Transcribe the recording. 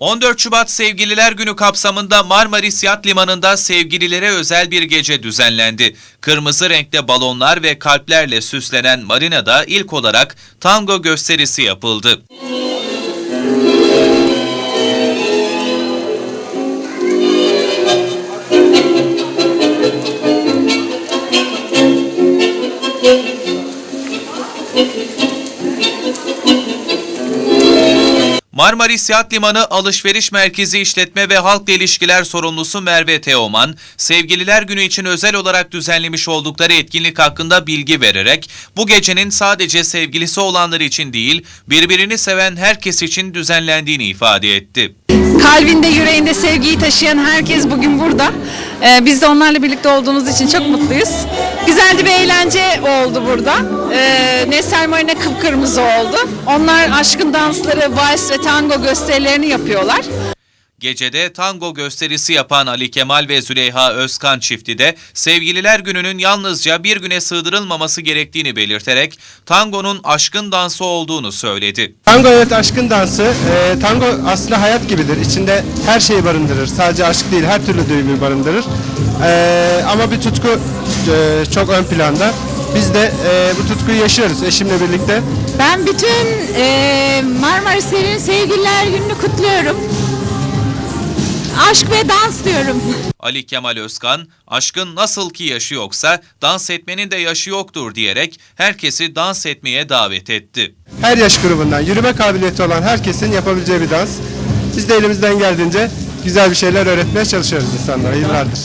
14 Şubat Sevgililer Günü kapsamında Marmaris Yat Limanı'nda sevgililere özel bir gece düzenlendi. Kırmızı renkte balonlar ve kalplerle süslenen marinada ilk olarak tango gösterisi yapıldı. Marmaris Yat Limanı Alışveriş Merkezi İşletme ve Halkla İlişkiler Sorumlusu Merve Teoman, Sevgililer Günü için özel olarak düzenlemiş oldukları etkinlik hakkında bilgi vererek, bu gecenin sadece sevgilisi olanlar için değil, birbirini seven herkes için düzenlendiğini ifade etti. Kalbinde, yüreğinde sevgiyi taşıyan herkes bugün burada. Ee, biz de onlarla birlikte olduğumuz için çok mutluyuz. Güzel bir eğlence oldu burada. Ee, Nesel Marina kıpkırmızı oldu. Onlar aşkın dansları, vals ve tango gösterilerini yapıyorlar. Gecede tango gösterisi yapan Ali Kemal ve Züleyha Özkan çifti de Sevgililer Günü'nün yalnızca bir güne sığdırılmaması gerektiğini belirterek tangonun aşkın dansı olduğunu söyledi. Tango evet aşkın dansı. Ee, tango aslında hayat gibidir. İçinde her şeyi barındırır. Sadece aşk değil, her türlü duyguyu barındırır. Ee, ama bir tutku e, çok ön planda. Biz de e, bu tutkuyu yaşıyoruz eşimle birlikte. Ben bütün e, Marmarislerin sevgililer gününü kutluyorum. Aşk ve dans diyorum. Ali Kemal Özkan, aşkın nasıl ki yaşı yoksa dans etmenin de yaşı yoktur diyerek herkesi dans etmeye davet etti. Her yaş grubundan yürüme kabiliyeti olan herkesin yapabileceği bir dans. Biz de elimizden geldiğince güzel bir şeyler öğretmeye çalışıyoruz insanlara yıllardır.